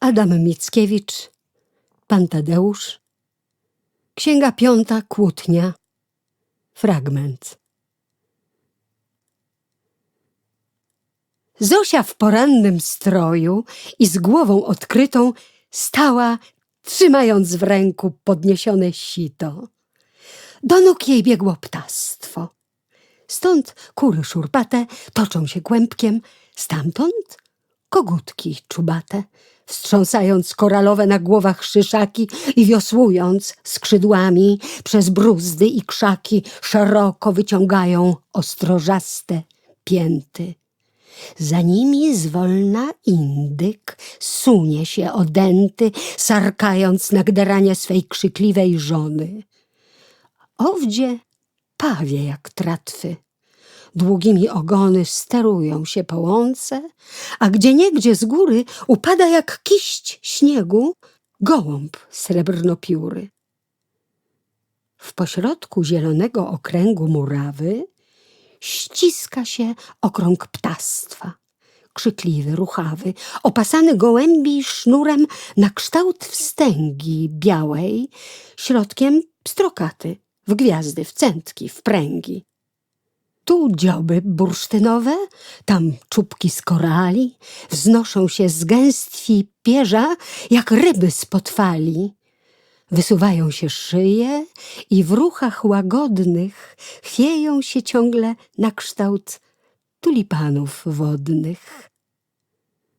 Adam Mickiewicz, Pan Tadeusz, Księga Piąta, Kłótnia, fragment. Zosia w porannym stroju i z głową odkrytą stała, trzymając w ręku podniesione sito. Do nóg jej biegło ptactwo. Stąd kury szurpate toczą się kłębkiem, stamtąd kogutki czubate, wstrząsając koralowe na głowach szyszaki i wiosłując skrzydłami przez bruzdy i krzaki, szeroko wyciągają ostrożaste pięty. Za nimi zwolna indyk sunie się odęty, sarkając na gderanie swej krzykliwej żony. Owdzie pawie jak tratwy. Długimi ogony sterują się po łące, a gdzieniegdzie z góry upada jak kiść śniegu gołąb srebrnopióry. W pośrodku zielonego okręgu murawy ściska się okrąg ptactwa. Krzykliwy, ruchawy, opasany gołębi sznurem na kształt wstęgi białej, środkiem pstrokaty, w gwiazdy, w centki, w pręgi. Tu dzioby bursztynowe, tam czubki z korali, wznoszą się z gęstwi pierza, jak ryby spod fali. Wysuwają się szyje i w ruchach łagodnych chwieją się ciągle na kształt tulipanów wodnych.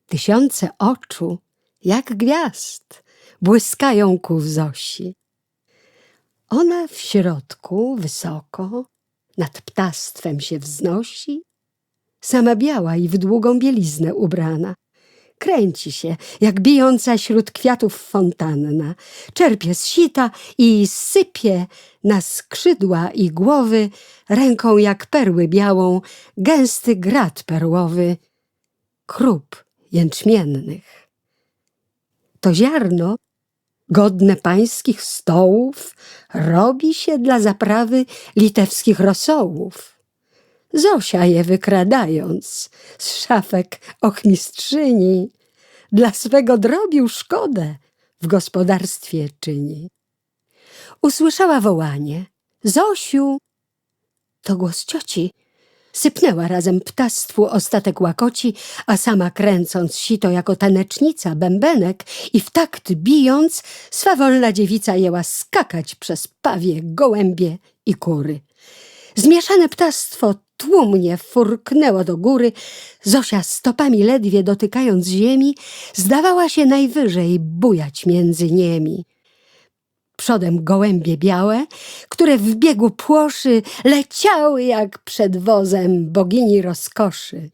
Tysiące oczu, jak gwiazd, błyskają ku Zosi. Ona w środku, wysoko, nad ptactwem się wznosi, sama biała i w długą bieliznę ubrana. Kręci się, jak bijąca śród kwiatów fontanna, czerpie z sita i sypie na skrzydła i głowy ręką jak perły białą gęsty grat perłowy, krup jęczmiennych. To ziarno godne pańskich stołów, robi się dla zaprawy litewskich rosołów. Zosia je wykradając z szafek ochmistrzyni, dla swego drobiu szkodę w gospodarstwie czyni. Usłyszała wołanie. Zosiu! To głos cioci. Sypnęła razem ptactwu ostatek łakoci, a sama kręcąc sito jako tanecznica bębenek i w takt bijąc, swawolna dziewica jęła skakać przez pawie, gołębie i kury. Zmieszane ptactwo tłumnie furknęło do góry, Zosia stopami ledwie dotykając ziemi, zdawała się najwyżej bujać między niemi przodem gołębie białe, które w biegu płoszy leciały jak przed wozem bogini rozkoszy.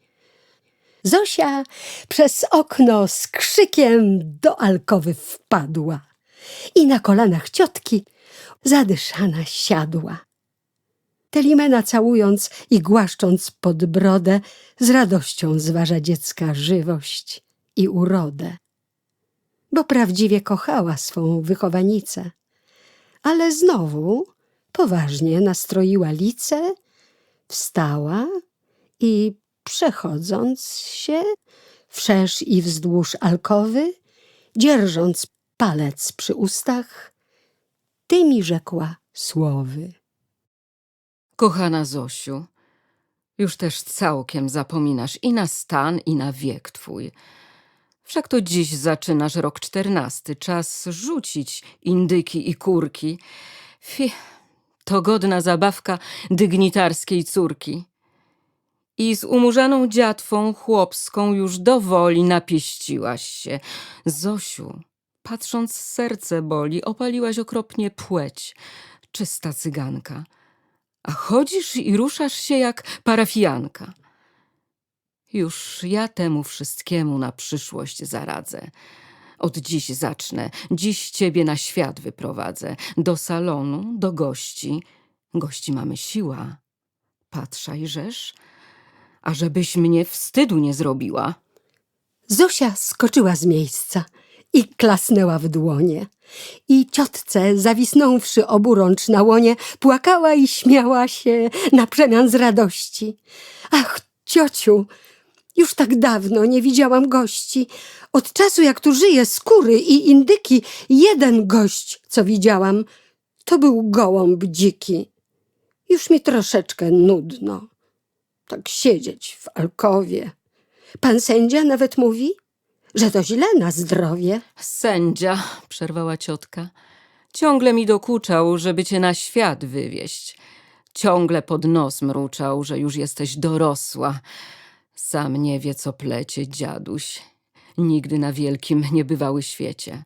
Zosia przez okno z krzykiem do alkowy wpadła i na kolanach ciotki zadyszana siadła. Telimena całując i głaszcząc pod brodę, z radością zważa dziecka żywość i urodę, bo prawdziwie kochała swą wychowanicę ale znowu poważnie nastroiła lice, wstała i przechodząc się wszerz i wzdłuż alkowy, dzierżąc palec przy ustach, tymi rzekła słowy. Kochana Zosiu, już też całkiem zapominasz i na stan, i na wiek twój. Wszak to dziś zaczynasz rok czternasty, czas rzucić indyki i kurki. Fi, to godna zabawka dygnitarskiej córki. I z umurzaną dziatwą chłopską już do woli napieściłaś się. Zosiu, patrząc serce boli, opaliłaś okropnie płeć, czysta cyganka. A chodzisz i ruszasz się jak parafianka. Już ja temu wszystkiemu na przyszłość zaradzę. Od dziś zacznę, dziś ciebie na świat wyprowadzę. Do salonu, do gości. Gości mamy siła. Patrzaj, rzesz, ażebyś mnie wstydu nie zrobiła. Zosia skoczyła z miejsca i klasnęła w dłonie. I ciotce, zawisnąwszy oburącz na łonie, płakała i śmiała się na przemian z radości. Ach, ciociu, Już tak dawno nie widziałam gości. Od czasu, jak tu żyję, skóry i indyki, jeden gość, co widziałam, to był gołąb dziki. Już mi troszeczkę nudno. Tak siedzieć w alkowie. Pan sędzia nawet mówi, że to źle na zdrowie. Sędzia, przerwała ciotka, ciągle mi dokuczał, żeby cię na świat wywieźć. Ciągle pod nos mruczał, że już jesteś dorosła. Sam nie wie, co plecie dziaduś. Nigdy na wielkim niebywały świecie.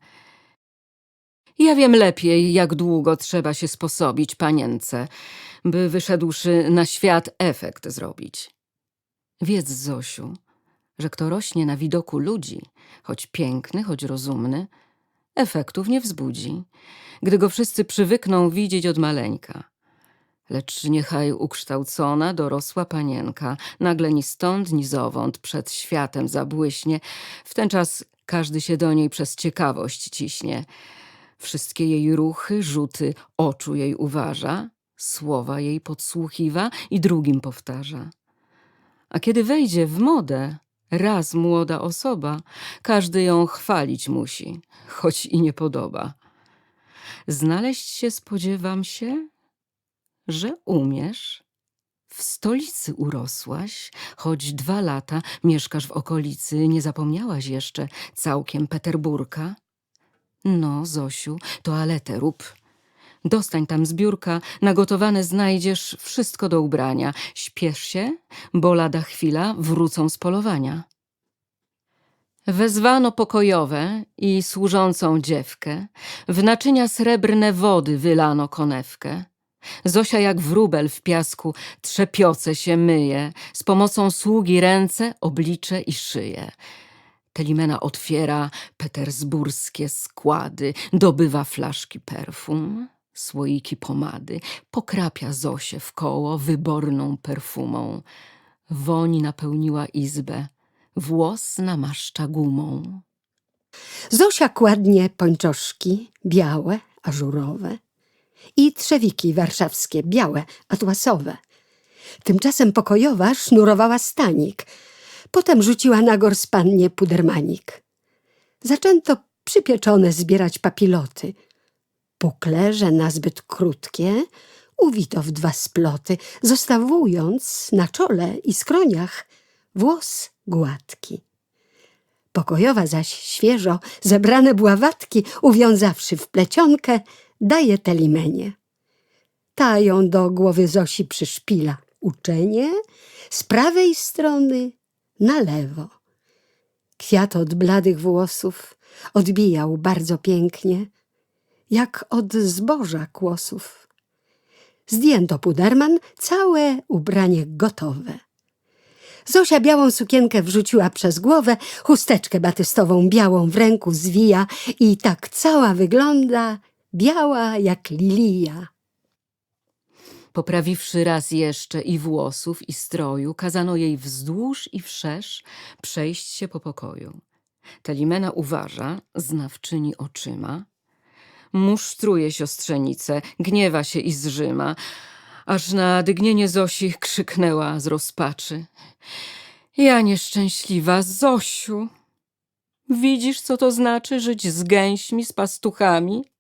Ja wiem lepiej, jak długo trzeba się sposobić panience, by wyszedłszy na świat efekt zrobić. Wiedz, Zosiu, że kto rośnie na widoku ludzi, choć piękny, choć rozumny, efektów nie wzbudzi, gdy go wszyscy przywykną widzieć od maleńka. Lecz niechaj ukształcona, dorosła panienka nagle ni stąd, ni zowąd przed światem zabłyśnie, w ten czas każdy się do niej przez ciekawość ciśnie. Wszystkie jej ruchy, rzuty oczu jej uważa, słowa jej podsłuchiwa i drugim powtarza. A kiedy wejdzie w modę, raz młoda osoba, każdy ją chwalić musi, choć i nie podoba. Znaleźć się spodziewam się, że umiesz. W stolicy urosłaś, choć dwa lata mieszkasz w okolicy, nie zapomniałaś jeszcze całkiem Peterburka. No, Zosiu, toaletę rób. Dostań tam z biurka, nagotowane znajdziesz wszystko do ubrania. Śpiesz się, bo lada chwila wrócą z polowania. Wezwano pokojowe i służącą dziewkę, w naczynia srebrne wody wylano konewkę. Zosia jak wróbel w piasku trzepioce się myje, z pomocą sługi ręce, oblicze i szyje. Telimena otwiera petersburskie składy, dobywa flaszki perfum, słoiki pomady, pokrapia Zosię w koło wyborną perfumą. Woni napełniła izbę, włos namaszcza gumą. Zosia kładnie pończoszki, białe, ażurowe i trzewiki warszawskie, białe, atłasowe. Tymczasem pokojowa sznurowała stanik, potem rzuciła na gorspannie pudermanik. Zaczęto przypieczone zbierać papiloty. Puklerze nazbyt krótkie uwito w dwa sploty, zostawując na czole i skroniach włos gładki. Pokojowa zaś świeżo zebrane bławatki, uwiązawszy w plecionkę, daje Telimenie. Ta ją do głowy Zosi przyszpila uczenie z prawej strony na lewo. Kwiat od bladych włosów odbijał bardzo pięknie, jak od zboża kłosów. Zdjęto puderman, całe ubranie gotowe. Zosia białą sukienkę wrzuciła przez głowę, chusteczkę batystową białą w ręku zwija i tak cała wygląda biała jak lilia. Poprawiwszy raz jeszcze i włosów, i stroju, kazano jej wzdłuż i wszerz przejść się po pokoju. Telimena uważa, znawczyni oczyma, musztruje siostrzenicę, gniewa się i zrzyma, aż na dygnienie Zosi krzyknęła z rozpaczy. Ja nieszczęśliwa Zosiu! Widzisz, co to znaczy żyć z gęśmi, z pastuchami?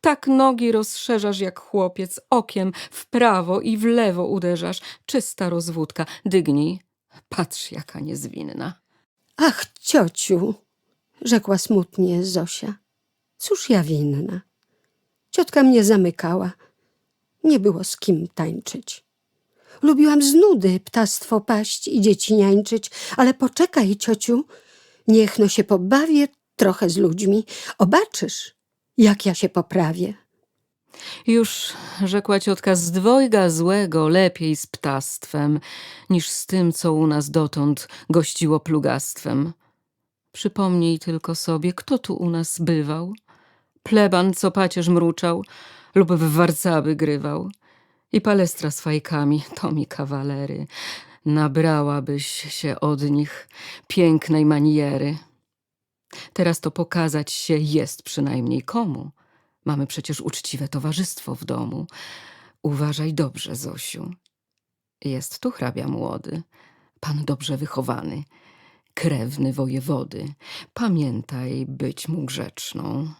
Tak nogi rozszerzasz jak chłopiec, okiem w prawo i w lewo uderzasz. Czysta rozwódka. Dygnij. Patrz, jaka niezwinna. Ach, ciociu, rzekła smutnie Zosia. Cóż ja winna? Ciotka mnie zamykała. Nie było z kim tańczyć. Lubiłam z nudy ptastwo paść i dzieci niańczyć, ale poczekaj, ciociu, niech no się pobawię trochę z ludźmi. Obaczysz, jak ja się poprawię. Już, rzekła ciotka, z dwojga złego lepiej z ptastwem, niż z tym, co u nas dotąd gościło plugastwem. Przypomnij tylko sobie, kto tu u nas bywał. Pleban, co pacierz mruczał, lub w warcaby grywał. I palestra z fajkami, to mi kawalery. Nabrałabyś się od nich pięknej maniery. Teraz to pokazać się jest przynajmniej komu. Mamy przecież uczciwe towarzystwo w domu. Uważaj dobrze, Zosiu. Jest tu hrabia młody. pan dobrze wychowany, krewny wojewody. Pamiętaj być mu grzeczną.